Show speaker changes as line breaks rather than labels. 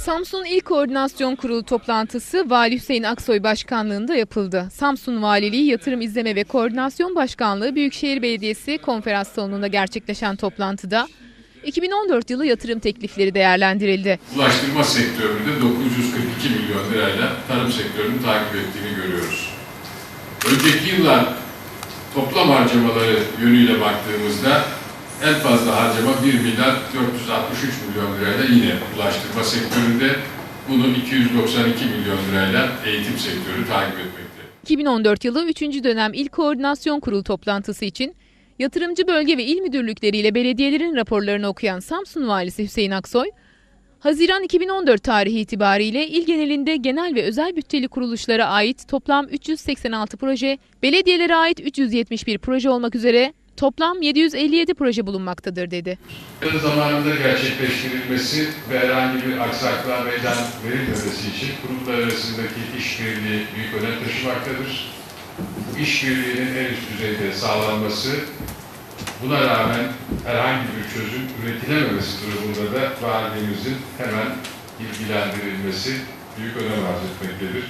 Samsun İl Koordinasyon Kurulu toplantısı Vali Hüseyin Aksoy başkanlığında yapıldı. Samsun Valiliği Yatırım İzleme ve Koordinasyon Başkanlığı Büyükşehir Belediyesi konferans salonunda gerçekleşen toplantıda 2014 yılı yatırım teklifleri değerlendirildi.
Ulaştırma sektöründe 942 milyon lirayla tarım sektörünü takip ettiğini görüyoruz. Önceki yıllar toplam harcamaları yönüyle baktığımızda en fazla harcama 1 milyar 463 milyon lirayla yine ulaştırma sektöründe. Bunu 292 milyon lirayla eğitim sektörü takip etmekte.
2014 yılı 3. dönem İl Koordinasyon Kurulu toplantısı için yatırımcı bölge ve il müdürlükleriyle belediyelerin raporlarını okuyan Samsun Valisi Hüseyin Aksoy, Haziran 2014 tarihi itibariyle il genelinde genel ve özel bütçeli kuruluşlara ait toplam 386 proje, belediyelere ait 371 proje olmak üzere toplam 757 proje bulunmaktadır dedi.
Yakın zamanında gerçekleştirilmesi ve herhangi bir aksaklığa meydan verilmemesi için kurumlar arasındaki işbirliği büyük önem taşımaktadır. İşbirliğinin en üst düzeyde sağlanması, buna rağmen herhangi bir çözüm üretilememesi durumunda da valiliğimizin hemen ilgilendirilmesi büyük önem arz etmektedir.